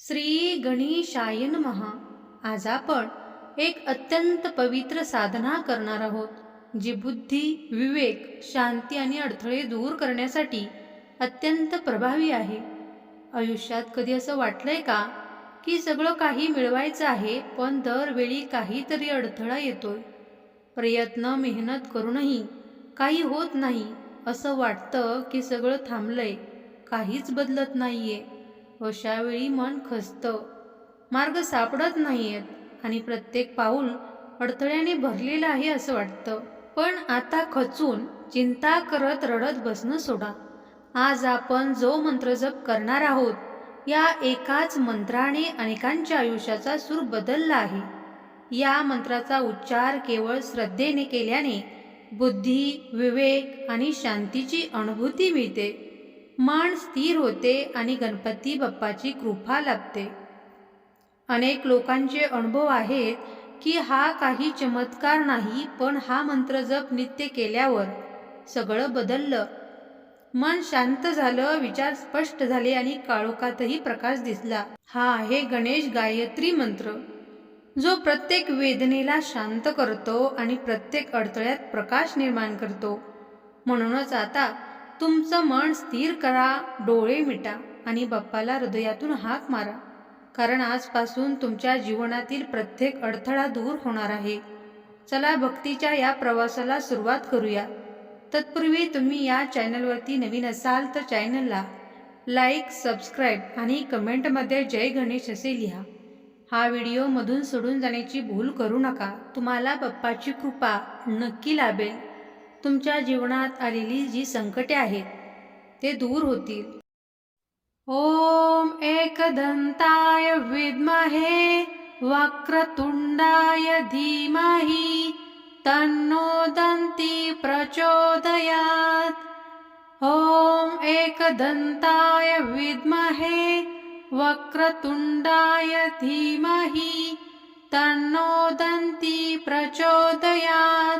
श्री गणेशाय महा आज आपण एक अत्यंत पवित्र साधना करणार आहोत जी बुद्धी विवेक शांती आणि अडथळे दूर करण्यासाठी अत्यंत प्रभावी आहे. आयुष्यात कधी असं वाटलंय का की सगळं काही मिळवायचं आहे पण दरवेळी काहीतरी अडथळा येतोय. प्रयत्न मेहनत करूनही काही होत नाही असं वाटतं की सगळं थांबलंय काहीच बदलत नाहीये. अशावेळी मन खचतं मार्ग सापडत नाहीयेत आणि प्रत्येक पाऊल अडथळ्याने भरलेलं आहे असं वाटतं. पण आता खचून चिंता करत रडत बसणं सोडा. आज आपण जो मंत्र जप करणार आहोत या एकाच मंत्राने अनेकांच्या आयुष्याचा सूर बदलला आहे. या मंत्राचा उच्चार केवळ श्रद्धेने केल्याने बुद्धी विवेक आणि शांतीची अनुभूती मिळते. मन स्थिर होते आणि गणपती बाप्पाची कृपा लाभते. अनेक लोकांचे अनुभव आहेत की हा काही चमत्कार नाही पण हा मंत्र जप नित्य केल्यावर सगळं बदललं. मन शांत झालं विचार स्पष्ट झाले आणि काळोखातही प्रकाश दिसला. हा आहे गणेश गायत्री मंत्र. जो प्रत्येक वेदनेला शांत करतो आणि प्रत्येक अडथळ्यात प्रकाश निर्माण करतो. म्हणूनच आता तुमचं मन स्थिर करा डोळे मिटा आणि बाप्पाला हृदयातून हाक मारा. कारण आजपासून तुमच्या जीवनातील प्रत्येक अडथळा दूर होणार आहे. चला भक्तीच्या या प्रवासाला सुरुवात करूया. तत्पूर्वी तुम्ही या चॅनलवरती नवीन असाल तर चॅनलला लाईक सबस्क्राईब आणि कमेंटमध्ये जय गणेश असे लिहा. हा व्हिडिओ मधून सोडून जाण्याची भूल करू नका. तुम्हाला बाप्पाची कृपा नक्की लाभेल. तुमच्या जीवनात आलेली जी संकटे आहेत ते दूर होतील. ओम एकदंताय विद्महे वक्रतुंडाय धीमहि तन्नो दन्ती प्रचोदयात्. ॐ एकदन्ताय विद्महे वक्रतुण्डाय धीमहि तन्नो दन्ती प्रचोदयात्.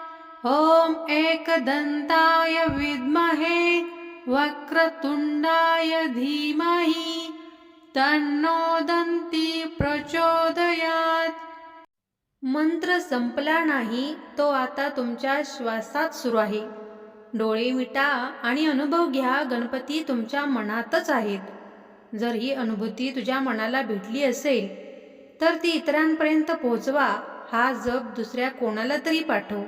ॐ एकदन्ताय विद्महे वक्रतुण्डाय धीमहि तन्नो दंती प्रचोदयात्। मंत्र संपला नाही तो आता तुमच्या श्वासात सुरू आहे. डोळे मिटा आणि अनुभव घ्या गणपती तुमच्या मनातच आहेत. जर ही अनुभूती तुझ्या मनाला भेटली असेल तर ती इतरांपर्यंत पोहोचवा हा जप दुसऱ्या कोणाला तरी पाठव.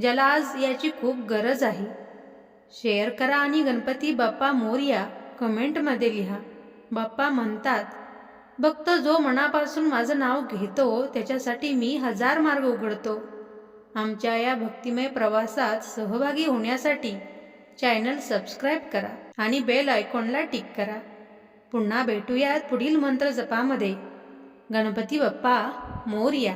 ज्याला आज याची खूप गरज आहे. शेअर करा आणि गणपती बाप्पा मोरया कमेंटमध्ये लिहा. बाप्पा म्हणतात भक्त जो मनापासून माझं नाव घेतो त्याच्यासाठी मी हजार मार्ग उघडतो. आमच्या या भक्तिमय प्रवासात सहभागी होण्यासाठी चॅनल सबस्क्राईब करा आणि बेल आयकॉनला टिक करा. पुन्हा भेटूयात पुढील मंत्र जपामध्ये. गणपती बाप्पा मोरया